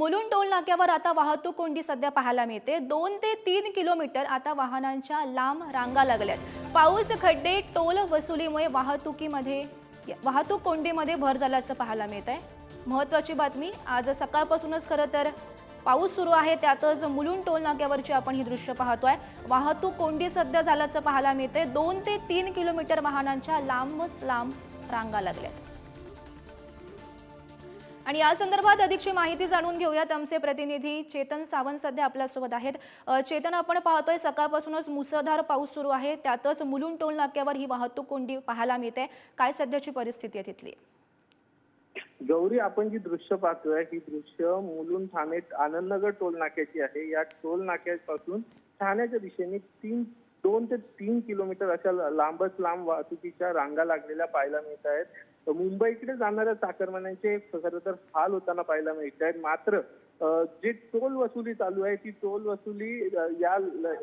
Mulund toll नाक्यावर आता वाहतूक कोंडी सध्या पाहायला मिळते. दोन ते तीन किलोमीटर आता वाहनांच्या लांब रांगा लागल्यात पाऊस खड्डे टोल वसुलीमुळे वाहतुकीमध्ये वाहतूक कोंडीमध्ये भर झाल्याचं पाहायला मिळत आहे महत्वाची बातमी आज सकाळपासूनच खरं तर पाऊस सुरू आहे. त्यातच मुलुंड टोल नाक्यावरची आपण ही दृश्य पाहतोय. वाहतूक कोंडी सध्या झाल्याचं पाहायला मिळते दोन ते तीन किलोमीटर वाहनांच्या लांबच लांब रांगा लागल्यात आणि या संदर्भात अधिकची माहिती जाणून घेऊयात. आमचे प्रतिनिधी चेतन सावंत सध्या आपल्यासोबत आहेत. चेतन आपण पाहतोय सकाळपासूनच मुसळधार पाऊस सुरू आहे. त्यातच मुलुंड टोल नाक्यावर ही वाहतूक कोंडी पाहायला मिळते. काय सध्याची परिस्थिती आहे तिथली? गौरी आपण जी दृश्य पाहतोय ही दृश्य मुलुंड ठाणे आनंदनगर टोल नाक्याची आहे. या टोल नाक्यापासून ठाण्याच्या दिशेने तीन दोन ते तीन किलोमीटर अशा लांबच लांब वाहतुकीच्या रांगा लागलेल्या पाहायला मिळत आहेत. मुंबईकडे जाणाऱ्या चाकरमान्यांचे खरं तर हाल होताना पाहायला मिळत आहेत. मात्र जी टोल वसुली चालू आहे ती टोल वसुली या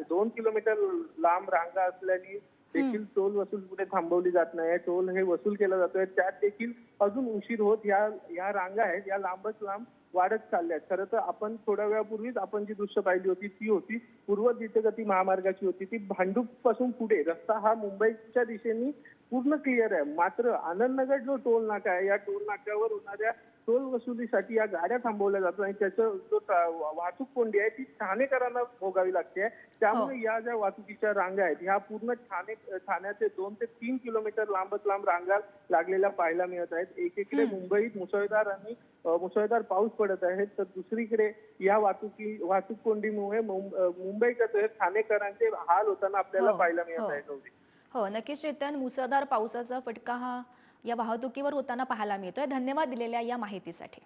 दोन किलोमीटर लांब रांगा असल्याने देखील टोल वसूल कुठे थांबवली जात नाही. टोल हे वसूल केला जातोय. त्यात देखील अजून उशीर होत या या रांगा आहेत. या लांबच लांब वाढत चालल्या आहेत खरं तर आपण थोड्या वेळापूर्वीच आपण जी दृश्य पाहिली होती ती होती पूर्व द्रुतगती महामार्गाची होती. ती भांडूपपासून पुढे. रस्ता हा मुंबईच्या दिशेने पूर्ण क्लिअर आहे. मात्र आनंदनगर जो टोल नाका आहे या टोल नाक्यावर होणाऱ्या टोल वसुलीसाठी या गाड्या थांबवल्या जातात आणि त्याचं जो वाहतूक कोंडी आहे ती ठाणेकरांना भोगावी लागते. त्यामुळे या ज्या वाहतुकीच्या रांगा आहेत ह्या पूर्ण ठाणे ठाण्याचे दोन ते तीन किलोमीटर लांबच लांब रांगा लागलेल्या पाहायला मिळत आहेत. एकीकडे मुंबईत मुसळधार आणि मुसळधार पाऊस पडत आहे तर दुसरीकडे या वाहतुकी वाहतूक कोंडीमुळे मुं- अ, मुंबईकर ठाणेकरांचे हाल होताना आपल्याला हो, पाहायला हो. मिळत आहे. गौरी हो नक्कीच चेतन मुसळधार पावसाचा फटका हा या वाहतुकीवर होताना पाहायला मिळतोय. धन्यवाद दिलेल्या या माहितीसाठी.